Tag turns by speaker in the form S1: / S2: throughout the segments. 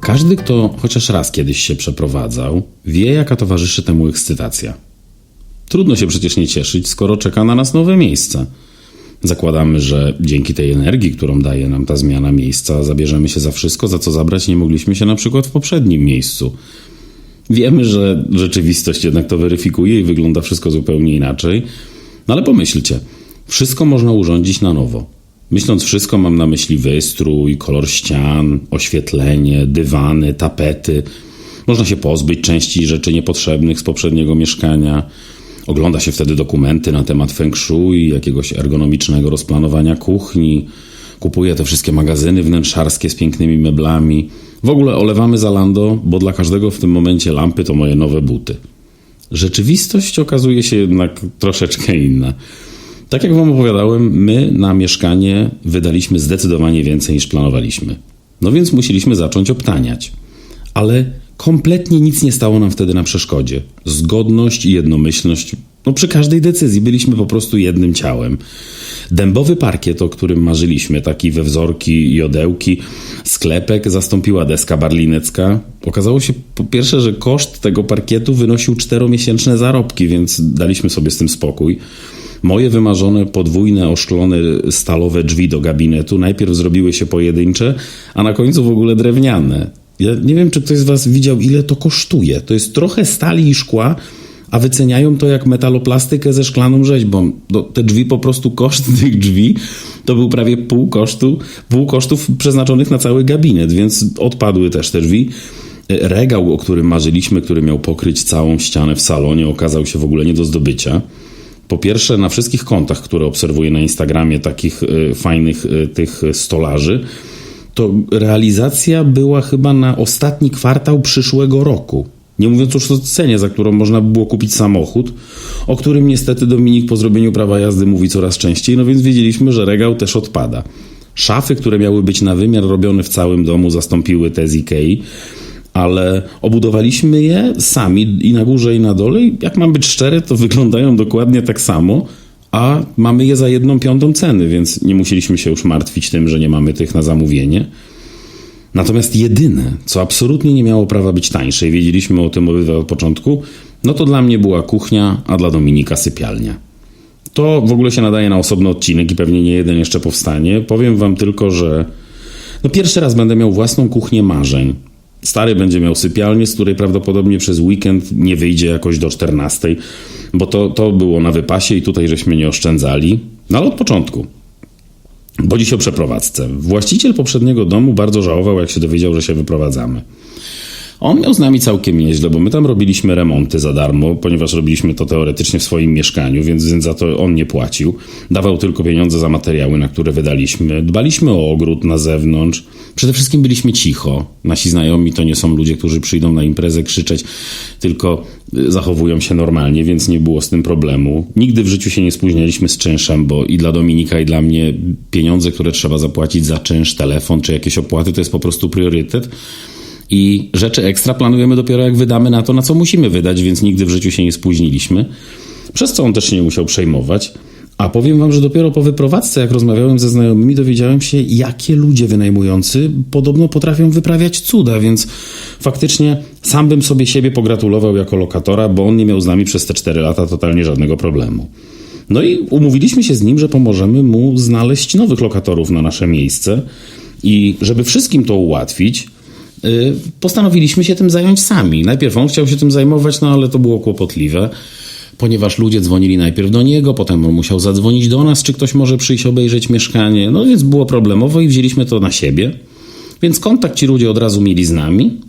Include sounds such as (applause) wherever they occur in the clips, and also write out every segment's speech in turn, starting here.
S1: Każdy, kto chociaż raz kiedyś się przeprowadzał, wie, jaka towarzyszy temu ekscytacja. Trudno się przecież nie cieszyć, skoro czeka na nas nowe miejsce. Zakładamy, że dzięki tej energii, którą daje nam ta zmiana miejsca, zabierzemy się za wszystko, za co zabrać nie mogliśmy się na przykład w poprzednim miejscu. Wiemy, że rzeczywistość jednak to weryfikuje i wygląda wszystko zupełnie inaczej, no ale pomyślcie, wszystko można urządzić na nowo. Myśląc wszystko, mam na myśli wystrój, kolor ścian, oświetlenie, dywany, tapety. Można się pozbyć części rzeczy niepotrzebnych z poprzedniego mieszkania. Ogląda się wtedy dokumenty na temat feng shui, jakiegoś ergonomicznego rozplanowania kuchni. Kupuje te wszystkie magazyny wnętrzarskie z pięknymi meblami. W ogóle olewamy Zalando, bo dla każdego w tym momencie lampy to moje nowe buty. Rzeczywistość okazuje się jednak troszeczkę inna. Tak jak Wam opowiadałem, my na mieszkanie wydaliśmy zdecydowanie więcej niż planowaliśmy. No więc musieliśmy zacząć obtaniać. Ale kompletnie nic nie stało nam wtedy na przeszkodzie. Zgodność i jednomyślność, no przy każdej decyzji byliśmy po prostu jednym ciałem. Dębowy parkiet, o którym marzyliśmy, taki we wzorki i odełki, sklepek zastąpiła deska barlinecka. Okazało się po pierwsze, że koszt tego parkietu wynosił czteromiesięczne zarobki, więc daliśmy sobie z tym spokój. Moje wymarzone podwójne, oszklone stalowe drzwi do gabinetu najpierw zrobiły się pojedyncze, a na końcu w ogóle drewniane. Ja nie wiem, czy ktoś z Was widział, ile to kosztuje. To jest trochę stali i szkła, a wyceniają to jak metaloplastykę ze szklaną rzeźbą. No, te drzwi, po prostu koszt tych drzwi to był prawie pół kosztu, pół kosztów przeznaczonych na cały gabinet, więc odpadły też te drzwi. Regał, o którym marzyliśmy, który miał pokryć całą ścianę w salonie, okazał się w ogóle nie do zdobycia. Po pierwsze, na wszystkich kontach, które obserwuję na Instagramie, takich y, fajnych y, tych stolarzy, to realizacja była chyba na ostatni kwartał przyszłego roku. Nie mówiąc już o cenie, za którą można by było kupić samochód, o którym niestety Dominik po zrobieniu prawa jazdy mówi coraz częściej, no więc wiedzieliśmy, że regał też odpada. Szafy, które miały być na wymiar robione w całym domu, zastąpiły te z Ikei ale obudowaliśmy je sami i na górze i na dole. I jak mam być szczery, to wyglądają dokładnie tak samo, a mamy je za jedną piątą ceny, więc nie musieliśmy się już martwić tym, że nie mamy tych na zamówienie. Natomiast jedyne, co absolutnie nie miało prawa być tańsze, i wiedzieliśmy o tym od początku, no to dla mnie była kuchnia, a dla Dominika sypialnia. To w ogóle się nadaje na osobny odcinek i pewnie nie jeden jeszcze powstanie. Powiem wam tylko, że no pierwszy raz będę miał własną kuchnię marzeń. Stary będzie miał sypialnię, z której prawdopodobnie przez weekend nie wyjdzie jakoś do 14, bo to, to było na wypasie i tutaj żeśmy nie oszczędzali. No ale od początku. Bo dziś o przeprowadzce. Właściciel poprzedniego domu bardzo żałował, jak się dowiedział, że się wyprowadzamy. On miał z nami całkiem nieźle, bo my tam robiliśmy remonty za darmo, ponieważ robiliśmy to teoretycznie w swoim mieszkaniu, więc za to on nie płacił. Dawał tylko pieniądze za materiały, na które wydaliśmy. Dbaliśmy o ogród na zewnątrz. Przede wszystkim byliśmy cicho. Nasi znajomi to nie są ludzie, którzy przyjdą na imprezę krzyczeć, tylko y, zachowują się normalnie, więc nie było z tym problemu. Nigdy w życiu się nie spóźnialiśmy z czynszem, bo i dla Dominika, i dla mnie pieniądze, które trzeba zapłacić za czynsz, telefon czy jakieś opłaty, to jest po prostu priorytet. I rzeczy ekstra planujemy dopiero jak wydamy na to, na co musimy wydać, więc nigdy w życiu się nie spóźniliśmy. Przez co on też się nie musiał przejmować. A powiem wam, że dopiero po wyprowadzce, jak rozmawiałem ze znajomymi, dowiedziałem się, jakie ludzie wynajmujący podobno potrafią wyprawiać cuda, więc faktycznie sam bym sobie siebie pogratulował jako lokatora, bo on nie miał z nami przez te 4 lata totalnie żadnego problemu. No i umówiliśmy się z nim, że pomożemy mu znaleźć nowych lokatorów na nasze miejsce. I żeby wszystkim to ułatwić, postanowiliśmy się tym zająć sami. Najpierw on chciał się tym zajmować, no ale to było kłopotliwe, ponieważ ludzie dzwonili najpierw do niego, potem on musiał zadzwonić do nas, czy ktoś może przyjść obejrzeć mieszkanie. No więc było problemowo i wzięliśmy to na siebie. Więc kontakt ci ludzie od razu mieli z nami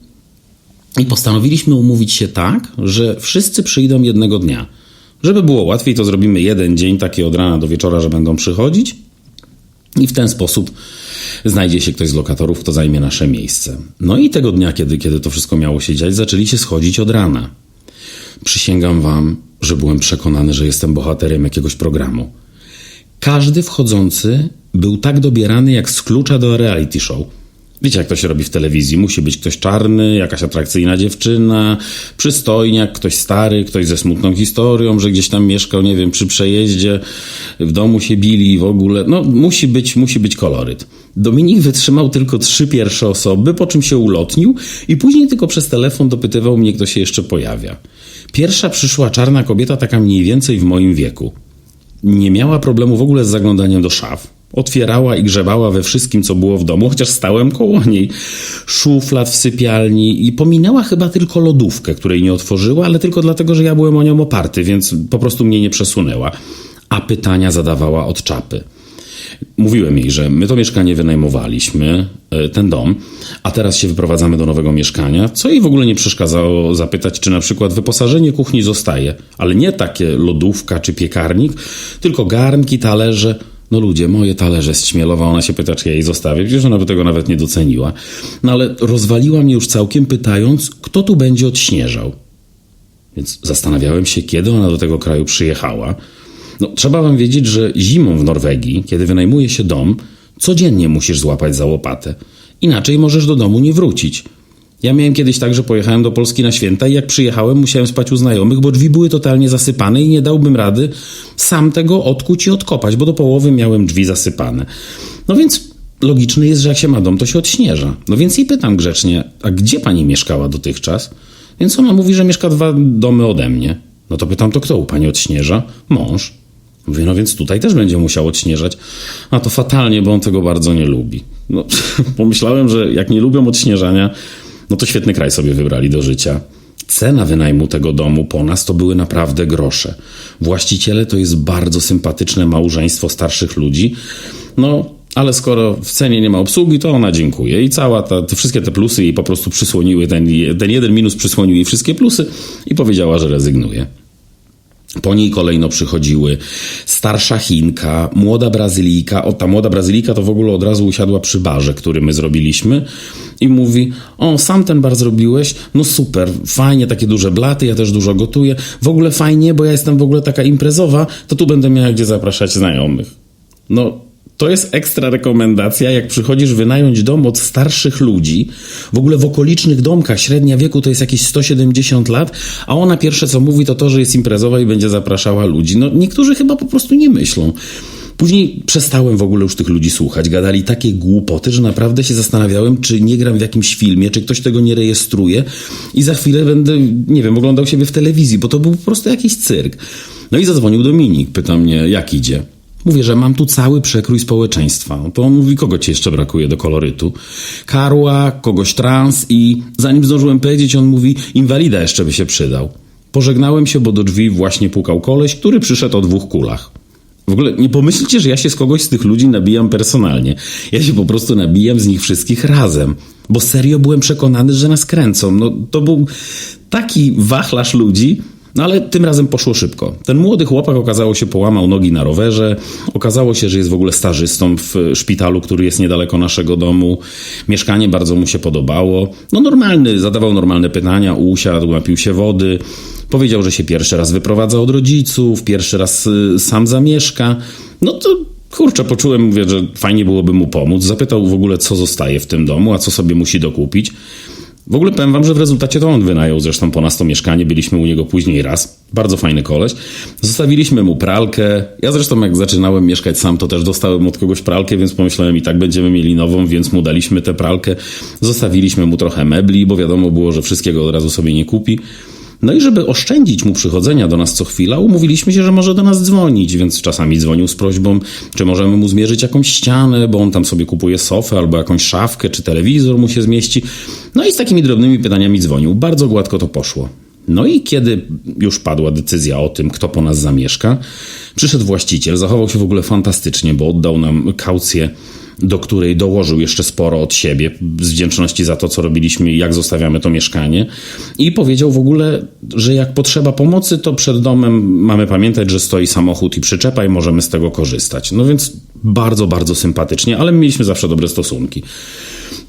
S1: i postanowiliśmy umówić się tak, że wszyscy przyjdą jednego dnia. Żeby było łatwiej, to zrobimy jeden dzień taki od rana do wieczora, że będą przychodzić i w ten sposób znajdzie się ktoś z lokatorów, kto zajmie nasze miejsce. No i tego dnia, kiedy, kiedy to wszystko miało się dziać, zaczęli się schodzić od rana. Przysięgam wam, że byłem przekonany, że jestem bohaterem jakiegoś programu. Każdy wchodzący był tak dobierany jak z klucza do reality show. Wiecie, jak to się robi w telewizji. Musi być ktoś czarny, jakaś atrakcyjna dziewczyna, przystojniak, ktoś stary, ktoś ze smutną historią, że gdzieś tam mieszkał, nie wiem, przy przejeździe, w domu się bili w ogóle. No, musi być, musi być koloryt. Dominik wytrzymał tylko trzy pierwsze osoby, po czym się ulotnił i później tylko przez telefon dopytywał mnie, kto się jeszcze pojawia. Pierwsza przyszła czarna kobieta, taka mniej więcej w moim wieku. Nie miała problemu w ogóle z zaglądaniem do szaf. Otwierała i grzebała we wszystkim, co było w domu, chociaż stałem koło niej. Szuflad w sypialni i pominęła chyba tylko lodówkę, której nie otworzyła, ale tylko dlatego, że ja byłem o nią oparty, więc po prostu mnie nie przesunęła. A pytania zadawała od czapy. Mówiłem jej, że my to mieszkanie wynajmowaliśmy, e, ten dom, a teraz się wyprowadzamy do nowego mieszkania, co jej w ogóle nie przeszkadzało zapytać, czy na przykład wyposażenie kuchni zostaje, ale nie takie lodówka czy piekarnik, tylko garnki, talerze. No ludzie, moje talerze z Ćmielowa, ona się pyta, czy ja jej zostawię, przecież ona by tego nawet nie doceniła. No ale rozwaliła mnie już całkiem pytając, kto tu będzie odśnieżał. Więc zastanawiałem się, kiedy ona do tego kraju przyjechała. No, trzeba wam wiedzieć, że zimą w Norwegii, kiedy wynajmuje się dom, codziennie musisz złapać za łopatę. Inaczej możesz do domu nie wrócić. Ja miałem kiedyś tak, że pojechałem do Polski na święta i jak przyjechałem, musiałem spać u znajomych, bo drzwi były totalnie zasypane i nie dałbym rady sam tego odkuć i odkopać, bo do połowy miałem drzwi zasypane. No więc logiczne jest, że jak się ma dom, to się odśnieża. No więc jej pytam grzecznie, a gdzie pani mieszkała dotychczas? Więc ona mówi, że mieszka dwa domy ode mnie. No to pytam, to kto u pani odśnieża? Mąż. Mówię, no więc tutaj też będzie musiał odśnieżać. A to fatalnie, bo on tego bardzo nie lubi. No, (laughs) pomyślałem, że jak nie lubią odśnieżania, no to świetny kraj sobie wybrali do życia. Cena wynajmu tego domu po nas to były naprawdę grosze. Właściciele to jest bardzo sympatyczne małżeństwo starszych ludzi. No, ale skoro w cenie nie ma obsługi, to ona dziękuje. I cała ta, te wszystkie te plusy jej po prostu przysłoniły, ten, ten jeden minus przysłonił jej wszystkie plusy i powiedziała, że rezygnuje. Po niej kolejno przychodziły starsza Chinka, młoda Brazylijka. O, ta młoda Brazylijka to w ogóle od razu usiadła przy barze, który my zrobiliśmy i mówi: O, sam ten bar zrobiłeś? No super, fajnie, takie duże blaty, ja też dużo gotuję. W ogóle fajnie, bo ja jestem w ogóle taka imprezowa, to tu będę miała gdzie zapraszać znajomych. No, to jest ekstra rekomendacja, jak przychodzisz wynająć dom od starszych ludzi, w ogóle w okolicznych domkach, średnia wieku to jest jakieś 170 lat, a ona pierwsze co mówi to to, że jest imprezowa i będzie zapraszała ludzi. No niektórzy chyba po prostu nie myślą. Później przestałem w ogóle już tych ludzi słuchać. Gadali takie głupoty, że naprawdę się zastanawiałem, czy nie gram w jakimś filmie, czy ktoś tego nie rejestruje i za chwilę będę, nie wiem, oglądał siebie w telewizji, bo to był po prostu jakiś cyrk. No i zadzwonił Dominik, pyta mnie, jak idzie. Mówię, że mam tu cały przekrój społeczeństwa. To on mówi, kogo ci jeszcze brakuje do kolorytu? Karła, kogoś trans i zanim zdążyłem powiedzieć, on mówi, inwalida jeszcze by się przydał. Pożegnałem się, bo do drzwi właśnie pukał koleś, który przyszedł o dwóch kulach. W ogóle nie pomyślcie, że ja się z kogoś z tych ludzi nabijam personalnie. Ja się po prostu nabijam z nich wszystkich razem. Bo serio byłem przekonany, że nas kręcą. No, to był taki wachlarz ludzi, no ale tym razem poszło szybko. Ten młody chłopak okazało się połamał nogi na rowerze. Okazało się, że jest w ogóle stażystą w szpitalu, który jest niedaleko naszego domu. Mieszkanie bardzo mu się podobało. No normalny, zadawał normalne pytania, usiadł, napił się wody. Powiedział, że się pierwszy raz wyprowadza od rodziców, pierwszy raz y, sam zamieszka. No to kurczę, poczułem, mówię, że fajnie byłoby mu pomóc. Zapytał w ogóle, co zostaje w tym domu, a co sobie musi dokupić. W ogóle powiem wam, że w rezultacie to on wynajął zresztą po nas to mieszkanie. Byliśmy u niego później raz. Bardzo fajny koleś. Zostawiliśmy mu pralkę. Ja zresztą jak zaczynałem mieszkać sam, to też dostałem od kogoś pralkę, więc pomyślałem i tak będziemy mieli nową, więc mu daliśmy tę pralkę. Zostawiliśmy mu trochę mebli, bo wiadomo było, że wszystkiego od razu sobie nie kupi. No i żeby oszczędzić mu przychodzenia do nas co chwila, umówiliśmy się, że może do nas dzwonić, więc czasami dzwonił z prośbą, czy możemy mu zmierzyć jakąś ścianę, bo on tam sobie kupuje sofę albo jakąś szafkę, czy telewizor mu się zmieści. No i z takimi drobnymi pytaniami dzwonił. Bardzo gładko to poszło. No i kiedy już padła decyzja o tym, kto po nas zamieszka, przyszedł właściciel, zachował się w ogóle fantastycznie, bo oddał nam kaucję do której dołożył jeszcze sporo od siebie z wdzięczności za to, co robiliśmy i jak zostawiamy to mieszkanie. I powiedział w ogóle, że jak potrzeba pomocy, to przed domem mamy pamiętać, że stoi samochód i przyczepa i możemy z tego korzystać. No więc bardzo, bardzo sympatycznie, ale mieliśmy zawsze dobre stosunki.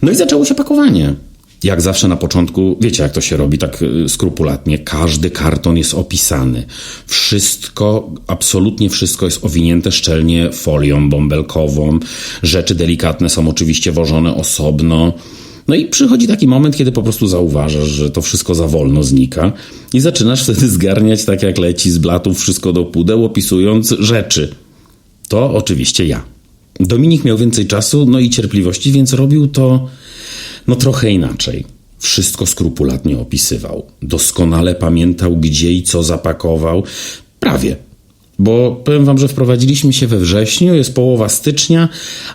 S1: No i zaczęło się pakowanie. Jak zawsze na początku, wiecie jak to się robi tak y, skrupulatnie, każdy karton jest opisany. Wszystko, absolutnie wszystko jest owinięte szczelnie folią bąbelkową. Rzeczy delikatne są oczywiście wożone osobno. No i przychodzi taki moment, kiedy po prostu zauważasz, że to wszystko za wolno znika i zaczynasz wtedy (laughs) zgarniać tak jak leci z blatów wszystko do pudeł, opisując rzeczy. To oczywiście ja. Dominik miał więcej czasu, no i cierpliwości, więc robił to no trochę inaczej. Wszystko skrupulatnie opisywał. Doskonale pamiętał, gdzie i co zapakował. Prawie. Bo powiem wam, że wprowadziliśmy się we wrześniu, jest połowa stycznia,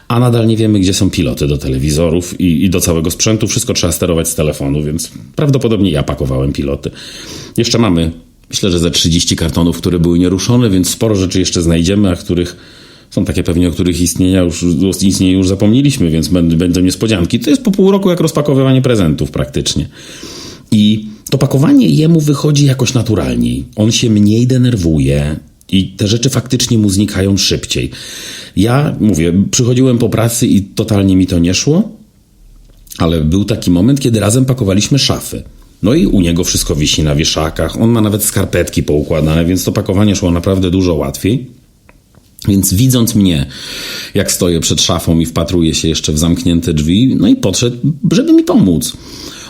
S1: a nadal nie wiemy, gdzie są piloty do telewizorów i, i do całego sprzętu. Wszystko trzeba sterować z telefonu, więc prawdopodobnie ja pakowałem piloty. Jeszcze mamy, myślę, że ze 30 kartonów, które były nieruszone, więc sporo rzeczy jeszcze znajdziemy, a których są takie pewnie, o których istnienia już, istnieniu już zapomnieliśmy, więc będą niespodzianki. To jest po pół roku jak rozpakowywanie prezentów praktycznie. I to pakowanie jemu wychodzi jakoś naturalniej. On się mniej denerwuje i te rzeczy faktycznie mu znikają szybciej. Ja mówię, przychodziłem po pracy i totalnie mi to nie szło, ale był taki moment, kiedy razem pakowaliśmy szafy. No i u niego wszystko wisi na wieszakach, on ma nawet skarpetki poukładane, więc to pakowanie szło naprawdę dużo łatwiej. Więc widząc mnie, jak stoję przed szafą i wpatruję się jeszcze w zamknięte drzwi, no i podszedł, żeby mi pomóc.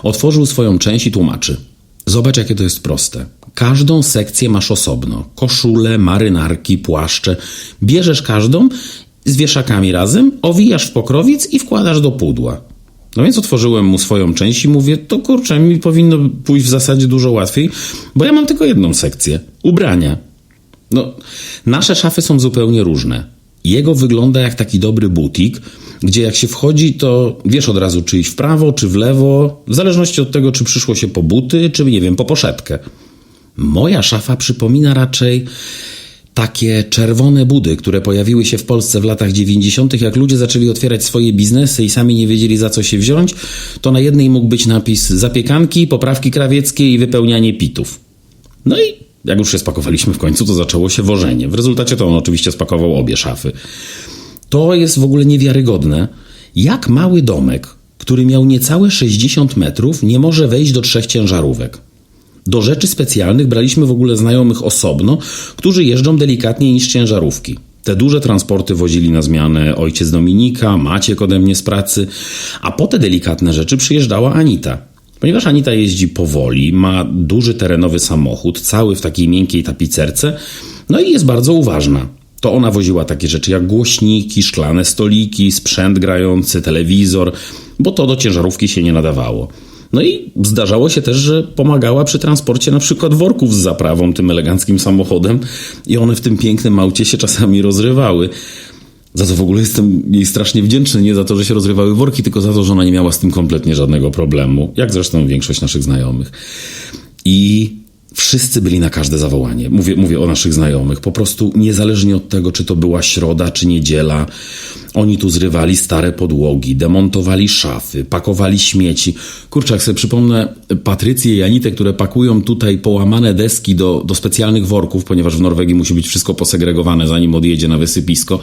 S1: Otworzył swoją część i tłumaczy. Zobacz, jakie to jest proste. Każdą sekcję masz osobno. Koszule, marynarki, płaszcze. Bierzesz każdą z wieszakami razem, owijasz w pokrowiec i wkładasz do pudła. No więc otworzyłem mu swoją część i mówię, to kurczę, mi powinno pójść w zasadzie dużo łatwiej, bo ja mam tylko jedną sekcję. Ubrania. No, nasze szafy są zupełnie różne. Jego wygląda jak taki dobry butik, gdzie jak się wchodzi, to wiesz od razu, czy iść w prawo, czy w lewo, w zależności od tego, czy przyszło się po buty, czy nie wiem, po poszepkę. Moja szafa przypomina raczej takie czerwone budy, które pojawiły się w Polsce w latach 90., jak ludzie zaczęli otwierać swoje biznesy i sami nie wiedzieli za co się wziąć, to na jednej mógł być napis zapiekanki, poprawki krawieckie i wypełnianie pitów. No i jak już się spakowaliśmy w końcu, to zaczęło się wożenie. W rezultacie to on oczywiście spakował obie szafy. To jest w ogóle niewiarygodne, jak mały domek, który miał niecałe 60 metrów, nie może wejść do trzech ciężarówek. Do rzeczy specjalnych braliśmy w ogóle znajomych osobno, którzy jeżdżą delikatniej niż ciężarówki. Te duże transporty wozili na zmianę ojciec Dominika, Maciek ode mnie z pracy, a po te delikatne rzeczy przyjeżdżała Anita. Ponieważ Anita jeździ powoli, ma duży terenowy samochód, cały w takiej miękkiej tapicerce, no i jest bardzo uważna. To ona woziła takie rzeczy jak głośniki, szklane stoliki, sprzęt grający, telewizor, bo to do ciężarówki się nie nadawało. No i zdarzało się też, że pomagała przy transporcie na przykład worków z zaprawą tym eleganckim samochodem i one w tym pięknym aucie się czasami rozrywały. Za to w ogóle jestem jej strasznie wdzięczny, nie za to, że się rozrywały worki, tylko za to, że ona nie miała z tym kompletnie żadnego problemu, jak zresztą większość naszych znajomych. I wszyscy byli na każde zawołanie. Mówię, mówię o naszych znajomych. Po prostu niezależnie od tego, czy to była środa, czy niedziela, oni tu zrywali stare podłogi, demontowali szafy, pakowali śmieci. Kurczę, jak sobie przypomnę Patrycję i Anitę, które pakują tutaj połamane deski do, do specjalnych worków, ponieważ w Norwegii musi być wszystko posegregowane, zanim odjedzie na wysypisko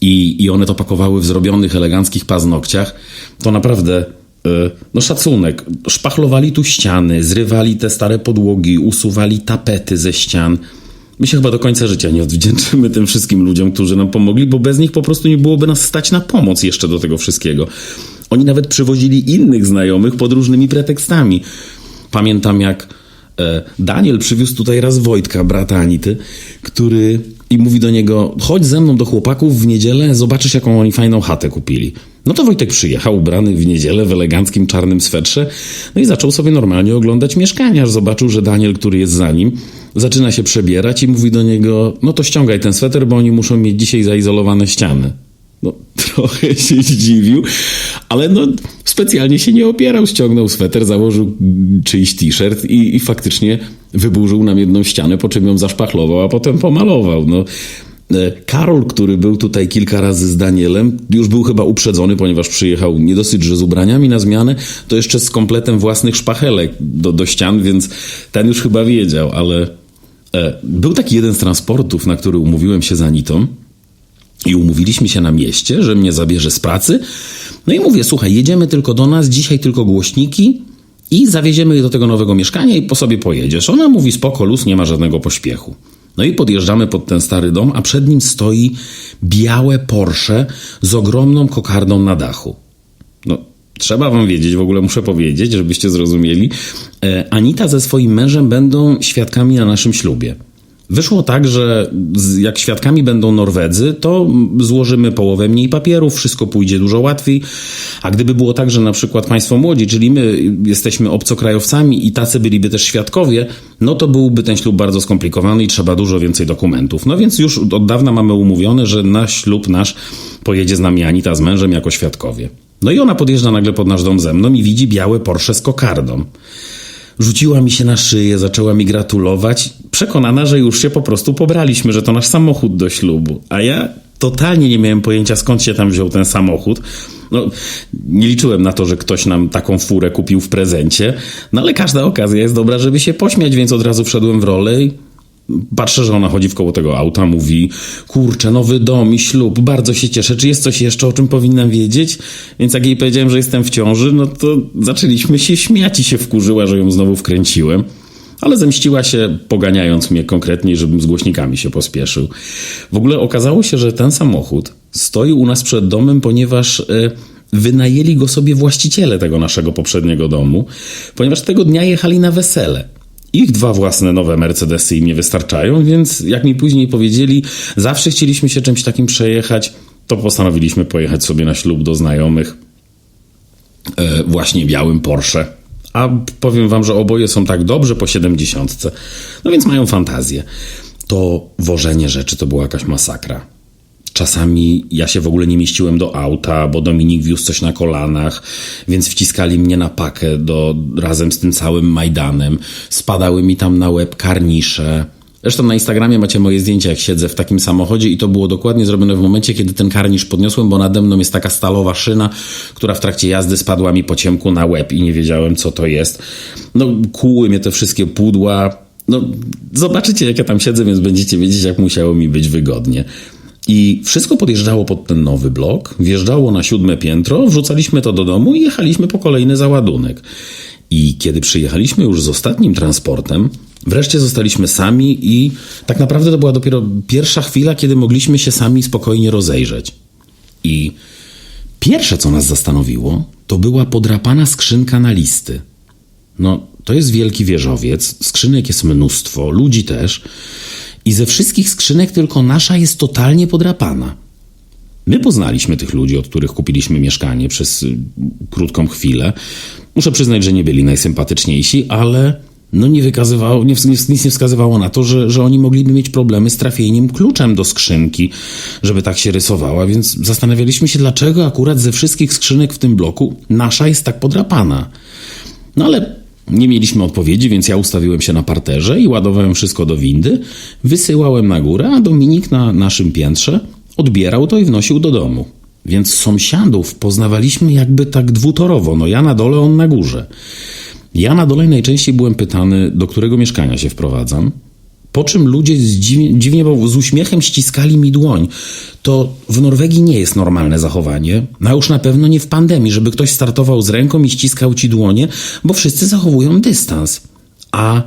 S1: i, i one to pakowały w zrobionych, eleganckich paznokciach, to naprawdę e, no szacunek. Szpachlowali tu ściany, zrywali te stare podłogi, usuwali tapety ze ścian. My się chyba do końca życia nie odwdzięczymy tym wszystkim ludziom, którzy nam pomogli, bo bez nich po prostu nie byłoby nas stać na pomoc jeszcze do tego wszystkiego. Oni nawet przywozili innych znajomych pod różnymi pretekstami. Pamiętam jak e, Daniel przywiózł tutaj raz Wojtka, brata Anity, który i mówi do niego: chodź ze mną do chłopaków w niedzielę, zobaczysz, jaką oni fajną chatę kupili. No to Wojtek przyjechał ubrany w niedzielę w eleganckim czarnym swetrze, no i zaczął sobie normalnie oglądać mieszkania. Zobaczył, że Daniel, który jest za nim, zaczyna się przebierać i mówi do niego: No to ściągaj ten sweter, bo oni muszą mieć dzisiaj zaizolowane ściany. No, (laughs) trochę się zdziwił, ale no, specjalnie się nie opierał. Ściągnął sweter, założył czyjś t-shirt i, i faktycznie wyburzył nam jedną ścianę, po czym ją zaszpachlował, a potem pomalował. No, e, Karol, który był tutaj kilka razy z Danielem, już był chyba uprzedzony, ponieważ przyjechał nie dosyć, że z ubraniami na zmianę, to jeszcze z kompletem własnych szpachelek do, do ścian, więc ten już chyba wiedział, ale e, był taki jeden z transportów, na który umówiłem się z Anitą. I umówiliśmy się na mieście, że mnie zabierze z pracy. No i mówię, słuchaj, jedziemy tylko do nas, dzisiaj tylko głośniki i zawieziemy je do tego nowego mieszkania i po sobie pojedziesz. Ona mówi, spoko, luz, nie ma żadnego pośpiechu. No i podjeżdżamy pod ten stary dom, a przed nim stoi białe Porsche z ogromną kokardą na dachu. No, trzeba wam wiedzieć, w ogóle muszę powiedzieć, żebyście zrozumieli. E, Anita ze swoim mężem będą świadkami na naszym ślubie. Wyszło tak, że jak świadkami będą Norwedzy, to złożymy połowę mniej papierów, wszystko pójdzie dużo łatwiej. A gdyby było tak, że na przykład państwo młodzi, czyli my jesteśmy obcokrajowcami i tacy byliby też świadkowie, no to byłby ten ślub bardzo skomplikowany i trzeba dużo więcej dokumentów. No więc już od dawna mamy umówione, że na ślub nasz pojedzie z nami Anita z mężem jako świadkowie. No i ona podjeżdża nagle pod nasz dom ze mną i widzi białe Porsche z kokardą. Rzuciła mi się na szyję, zaczęła mi gratulować, przekonana, że już się po prostu pobraliśmy, że to nasz samochód do ślubu. A ja totalnie nie miałem pojęcia, skąd się tam wziął ten samochód. No, nie liczyłem na to, że ktoś nam taką furę kupił w prezencie, no ale każda okazja jest dobra, żeby się pośmiać, więc od razu wszedłem w rolę i Patrzę, że ona chodzi w koło tego auta, mówi: Kurczę, nowy dom i ślub, bardzo się cieszę. Czy jest coś jeszcze, o czym powinnam wiedzieć? Więc jak jej powiedziałem, że jestem w ciąży, no to zaczęliśmy się śmiać i się wkurzyła, że ją znowu wkręciłem. Ale zemściła się, poganiając mnie konkretnie, żebym z głośnikami się pospieszył. W ogóle okazało się, że ten samochód stoi u nas przed domem, ponieważ. Yy, wynajęli go sobie właściciele tego naszego poprzedniego domu, ponieważ tego dnia jechali na wesele. Ich dwa własne nowe Mercedesy im nie wystarczają, więc jak mi później powiedzieli, zawsze chcieliśmy się czymś takim przejechać, to postanowiliśmy pojechać sobie na ślub do znajomych e, właśnie białym Porsche. A powiem wam, że oboje są tak dobrze po siedemdziesiątce. No więc mają fantazję. To wożenie rzeczy to była jakaś masakra. Czasami ja się w ogóle nie mieściłem do auta, bo Dominik wiózł coś na kolanach, więc wciskali mnie na pakę do, razem z tym całym Majdanem. Spadały mi tam na łeb karnisze. Zresztą na Instagramie macie moje zdjęcia, jak siedzę w takim samochodzie i to było dokładnie zrobione w momencie, kiedy ten karnisz podniosłem, bo nade mną jest taka stalowa szyna, która w trakcie jazdy spadła mi po ciemku na łeb i nie wiedziałem, co to jest. No, kłuły mnie te wszystkie pudła. No, zobaczycie, jak ja tam siedzę, więc będziecie wiedzieć, jak musiało mi być wygodnie. I wszystko podjeżdżało pod ten nowy blok, wjeżdżało na siódme piętro, wrzucaliśmy to do domu i jechaliśmy po kolejny załadunek. I kiedy przyjechaliśmy już z ostatnim transportem, wreszcie zostaliśmy sami i tak naprawdę to była dopiero pierwsza chwila, kiedy mogliśmy się sami spokojnie rozejrzeć. I pierwsze, co nas zastanowiło, to była podrapana skrzynka na listy. No, to jest wielki wieżowiec, skrzynek jest mnóstwo, ludzi też. I ze wszystkich skrzynek tylko nasza jest totalnie podrapana. My poznaliśmy tych ludzi, od których kupiliśmy mieszkanie przez y, krótką chwilę. Muszę przyznać, że nie byli najsympatyczniejsi, ale no nie wykazywało, nie, nic nie wskazywało na to, że, że oni mogliby mieć problemy z trafieniem kluczem do skrzynki, żeby tak się rysowała, więc zastanawialiśmy się, dlaczego akurat ze wszystkich skrzynek w tym bloku nasza jest tak podrapana. No ale nie mieliśmy odpowiedzi, więc ja ustawiłem się na parterze i ładowałem wszystko do windy, wysyłałem na górę, a Dominik na naszym piętrze odbierał to i wnosił do domu. Więc sąsiadów poznawaliśmy jakby tak dwutorowo, no ja na dole, on na górze. Ja na dole najczęściej byłem pytany, do którego mieszkania się wprowadzam, po czym ludzie dziwnie, dziwnie, bo z uśmiechem ściskali mi dłoń. To w Norwegii nie jest normalne zachowanie, a już na pewno nie w pandemii, żeby ktoś startował z ręką i ściskał ci dłonie, bo wszyscy zachowują dystans. A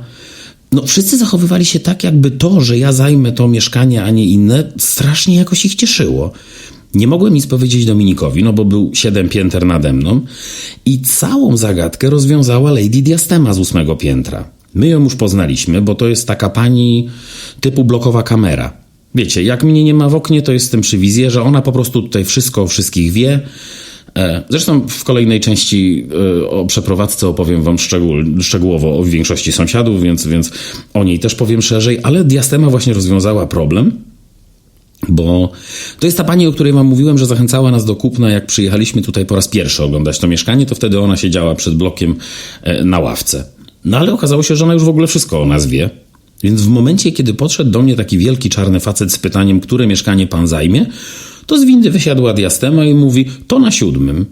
S1: no, wszyscy zachowywali się tak, jakby to, że ja zajmę to mieszkanie, a nie inne, strasznie jakoś ich cieszyło. Nie mogłem nic powiedzieć Dominikowi, no bo był siedem pięter nade mną i całą zagadkę rozwiązała Lady Diastema z ósmego piętra. My ją już poznaliśmy, bo to jest taka pani typu blokowa kamera. Wiecie, jak mnie nie ma w oknie, to jestem przy wizjerze, ona po prostu tutaj wszystko o wszystkich wie. E, zresztą w kolejnej części e, o przeprowadzce opowiem Wam szczegół, szczegółowo o większości sąsiadów, więc, więc o niej też powiem szerzej, ale Diastema właśnie rozwiązała problem, bo to jest ta pani, o której Wam mówiłem, że zachęcała nas do kupna, jak przyjechaliśmy tutaj po raz pierwszy oglądać to mieszkanie, to wtedy ona siedziała przed blokiem e, na ławce. No ale okazało się, że ona już w ogóle wszystko o nas wie. Więc w momencie, kiedy podszedł do mnie taki wielki czarny facet z pytaniem, które mieszkanie pan zajmie, to z windy wysiadła diastema i mówi, to na siódmym.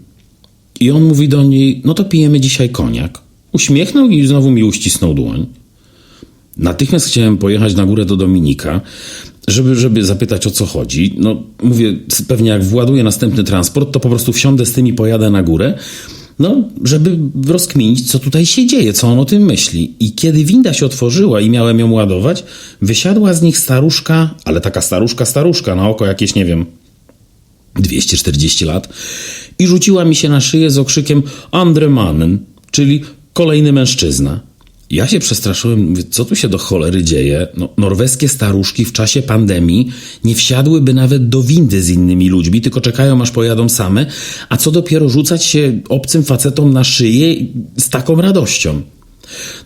S1: I on mówi do niej, no to pijemy dzisiaj koniak. Uśmiechnął i znowu mi uścisnął dłoń. Natychmiast chciałem pojechać na górę do Dominika żeby, żeby zapytać o co chodzi. No, mówię, pewnie jak właduję następny transport, to po prostu wsiądę z tym i pojadę na górę. No, żeby rozkminić, co tutaj się dzieje, co on o tym myśli. I kiedy winda się otworzyła i miałem ją ładować, wysiadła z nich staruszka, ale taka staruszka, staruszka, na oko jakieś, nie wiem, 240 lat, i rzuciła mi się na szyję z okrzykiem Andre Mannen, czyli kolejny mężczyzna. Ja się przestraszyłem, mówię, co tu się do cholery dzieje? No, norweskie staruszki w czasie pandemii nie wsiadłyby nawet do windy z innymi ludźmi, tylko czekają aż pojadą same, a co dopiero rzucać się obcym facetom na szyję z taką radością.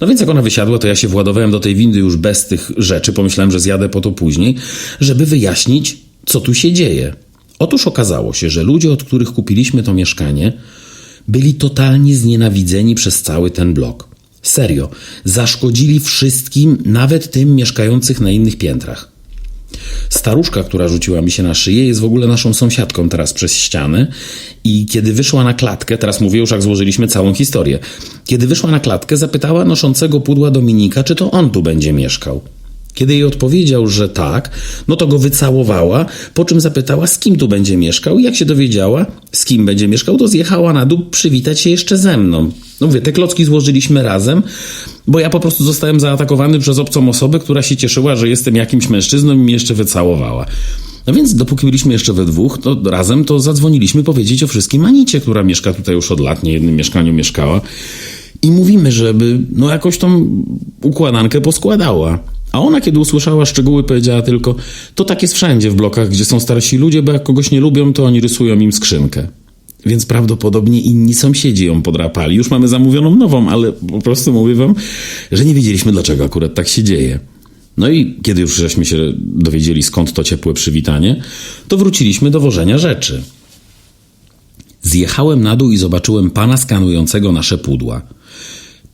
S1: No więc jak ona wysiadła, to ja się władowałem do tej windy już bez tych rzeczy, pomyślałem, że zjadę po to później, żeby wyjaśnić, co tu się dzieje. Otóż okazało się, że ludzie, od których kupiliśmy to mieszkanie, byli totalnie znienawidzeni przez cały ten blok. Serio, zaszkodzili wszystkim, nawet tym mieszkających na innych piętrach. Staruszka, która rzuciła mi się na szyję, jest w ogóle naszą sąsiadką teraz przez ścianę i kiedy wyszła na klatkę, teraz mówię już jak złożyliśmy całą historię, kiedy wyszła na klatkę, zapytała noszącego pudła Dominika, czy to on tu będzie mieszkał. Kiedy jej odpowiedział, że tak, no to go wycałowała, po czym zapytała, z kim tu będzie mieszkał. I jak się dowiedziała, z kim będzie mieszkał, to zjechała na dół przywitać się jeszcze ze mną. No mówię, te klocki złożyliśmy razem, bo ja po prostu zostałem zaatakowany przez obcą osobę, która się cieszyła, że jestem jakimś mężczyzną i mnie jeszcze wycałowała. No więc dopóki byliśmy jeszcze we dwóch, to razem to zadzwoniliśmy powiedzieć o wszystkim Anicie, która mieszka tutaj już od lat, nie jednym mieszkaniu mieszkała. I mówimy, żeby no jakoś tą układankę poskładała. A ona, kiedy usłyszała szczegóły, powiedziała tylko: To tak jest wszędzie w blokach, gdzie są starsi ludzie, bo jak kogoś nie lubią, to oni rysują im skrzynkę. Więc prawdopodobnie inni sąsiedzi ją podrapali. Już mamy zamówioną nową, ale po prostu mówię wam, że nie wiedzieliśmy, dlaczego akurat tak się dzieje. No i kiedy już żeśmy się dowiedzieli, skąd to ciepłe przywitanie, to wróciliśmy do wożenia rzeczy. Zjechałem na dół i zobaczyłem pana skanującego nasze pudła.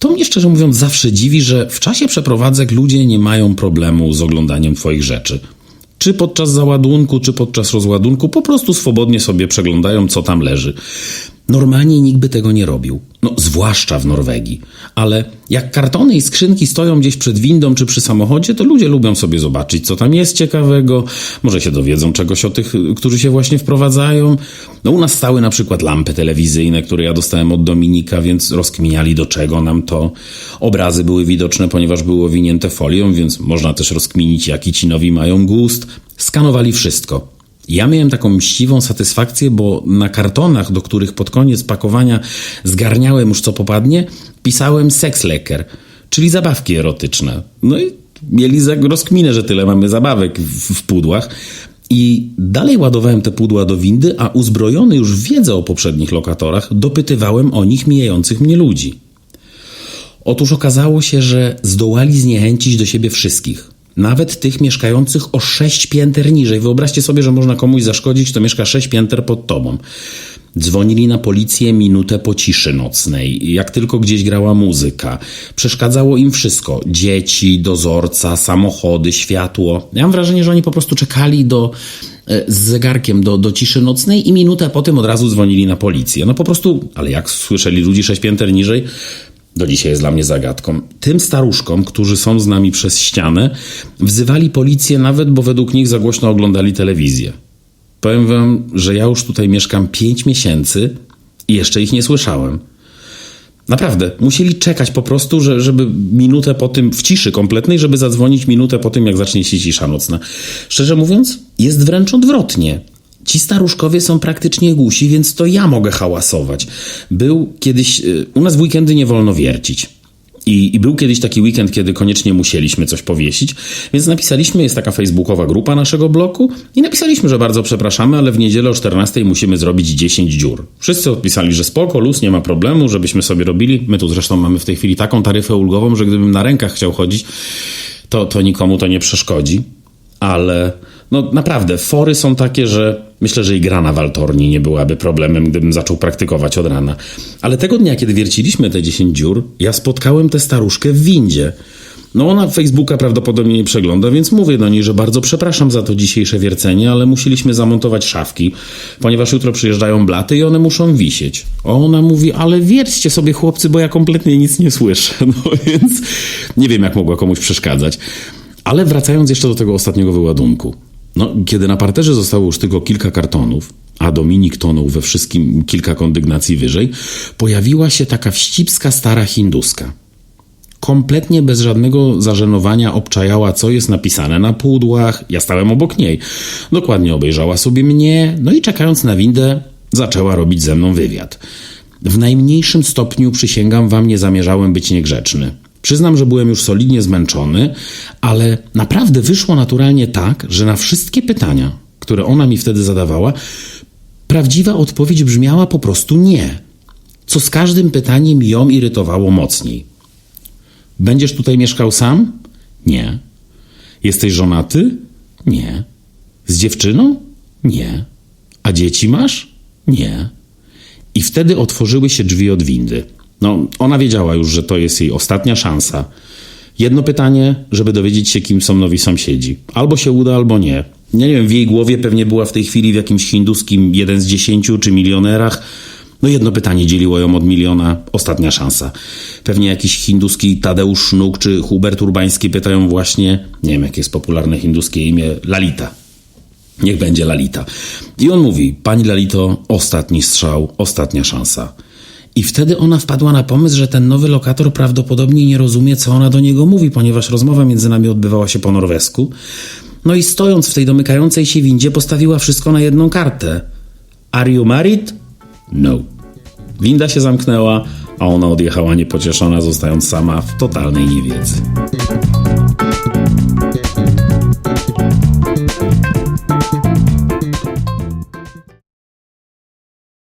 S1: To mnie szczerze mówiąc zawsze dziwi, że w czasie przeprowadzek ludzie nie mają problemu z oglądaniem Twoich rzeczy. Czy podczas załadunku, czy podczas rozładunku, po prostu swobodnie sobie przeglądają, co tam leży. Normalnie nikt by tego nie robił. No, zwłaszcza w Norwegii. Ale jak kartony i skrzynki stoją gdzieś przed windą czy przy samochodzie, to ludzie lubią sobie zobaczyć, co tam jest ciekawego. Może się dowiedzą czegoś o tych, którzy się właśnie wprowadzają. No, u nas stały na przykład lampy telewizyjne, które ja dostałem od Dominika, więc rozkminiali do czego nam to. Obrazy były widoczne, ponieważ były owinięte folią, więc można też rozkminić, jaki ci nowi mają gust. Skanowali wszystko. Ja miałem taką mściwą satysfakcję, bo na kartonach, do których pod koniec pakowania zgarniałem już co popadnie, pisałem leker, czyli zabawki erotyczne. No i mieli rozkminę, że tyle mamy zabawek w, w pudłach. I dalej ładowałem te pudła do windy, a uzbrojony już w wiedzę o poprzednich lokatorach, dopytywałem o nich mijających mnie ludzi. Otóż okazało się, że zdołali zniechęcić do siebie wszystkich. Nawet tych mieszkających o sześć pięter niżej. Wyobraźcie sobie, że można komuś zaszkodzić, kto mieszka sześć pięter pod tobą. Dzwonili na policję minutę po ciszy nocnej, jak tylko gdzieś grała muzyka. Przeszkadzało im wszystko: dzieci, dozorca, samochody, światło. Ja mam wrażenie, że oni po prostu czekali do, e, z zegarkiem do, do ciszy nocnej i minutę po tym od razu dzwonili na policję. No po prostu, ale jak słyszeli ludzi sześć pięter niżej, do dzisiaj jest dla mnie zagadką. Tym staruszkom, którzy są z nami przez ścianę, wzywali policję nawet, bo według nich za głośno oglądali telewizję. Powiem wam, że ja już tutaj mieszkam 5 miesięcy i jeszcze ich nie słyszałem. Naprawdę, musieli czekać po prostu, że, żeby minutę po tym, w ciszy kompletnej, żeby zadzwonić minutę po tym, jak zacznie się cisza nocna. Szczerze mówiąc, jest wręcz odwrotnie. Ci staruszkowie są praktycznie głusi, więc to ja mogę hałasować. Był kiedyś, y, u nas w weekendy nie wolno wiercić. I, I, był kiedyś taki weekend, kiedy koniecznie musieliśmy coś powiesić, więc napisaliśmy, jest taka facebookowa grupa naszego bloku i napisaliśmy, że bardzo przepraszamy, ale w niedzielę o 14 musimy zrobić 10 dziur. Wszyscy odpisali, że spoko, luz, nie ma problemu, żebyśmy sobie robili. My tu zresztą mamy w tej chwili taką taryfę ulgową, że gdybym na rękach chciał chodzić, to, to nikomu to nie przeszkodzi. Ale no naprawdę, fory są takie, że myślę, że i gra na waltorni nie byłaby problemem, gdybym zaczął praktykować od rana. Ale tego dnia, kiedy wierciliśmy te 10 dziur, ja spotkałem tę staruszkę w windzie. No ona Facebooka prawdopodobnie nie przegląda, więc mówię do niej, że bardzo przepraszam za to dzisiejsze wiercenie, ale musieliśmy zamontować szafki, ponieważ jutro przyjeżdżają blaty i one muszą wisieć. Ona mówi, ale wierćcie sobie chłopcy, bo ja kompletnie nic nie słyszę. (laughs) No więc nie wiem, jak mogła komuś przeszkadzać. Ale wracając jeszcze do tego ostatniego wyładunku. No, kiedy na parterze zostało już tylko kilka kartonów, a Dominik tonął we wszystkim kilka kondygnacji wyżej, pojawiła się taka wścibska stara hinduska. Kompletnie bez żadnego zażenowania obczajała, co jest napisane na pudłach. Ja stałem obok niej. Dokładnie obejrzała sobie mnie, no i czekając na windę, zaczęła robić ze mną wywiad. W najmniejszym stopniu, przysięgam wam, nie zamierzałem być niegrzeczny. Przyznam, że byłem już solidnie zmęczony, ale naprawdę wyszło naturalnie tak, że na wszystkie pytania, które ona mi wtedy zadawała, prawdziwa odpowiedź brzmiała po prostu nie. Co z każdym pytaniem ją irytowało mocniej. Będziesz tutaj mieszkał sam? Nie. Jesteś żonaty? Nie. Z dziewczyną? Nie. A dzieci masz? Nie. I wtedy otworzyły się drzwi od windy. No, ona wiedziała już, że to jest jej ostatnia szansa. Jedno pytanie, żeby dowiedzieć się, kim są nowi sąsiedzi. Albo się uda, albo nie. Nie wiem, w jej głowie pewnie była w tej chwili w jakimś hinduskim jeden z dziesięciu czy milionerach. No jedno pytanie dzieliło ją od miliona, ostatnia szansa. Pewnie jakiś hinduski Tadeusz Sznuk czy Hubert Urbański pytają właśnie, nie wiem jakie jest popularne hinduskie imię, Lalita. Niech będzie Lalita. I on mówi, pani Lalito, ostatni strzał, ostatnia szansa. I wtedy ona wpadła na pomysł, że ten nowy lokator prawdopodobnie nie rozumie, co ona do niego mówi, ponieważ rozmowa między nami odbywała się po norwesku. No i stojąc w tej domykającej się windzie, postawiła wszystko na jedną kartę. Are you married? No. Winda się zamknęła, a ona odjechała niepocieszona, zostając sama w totalnej niewiedzy.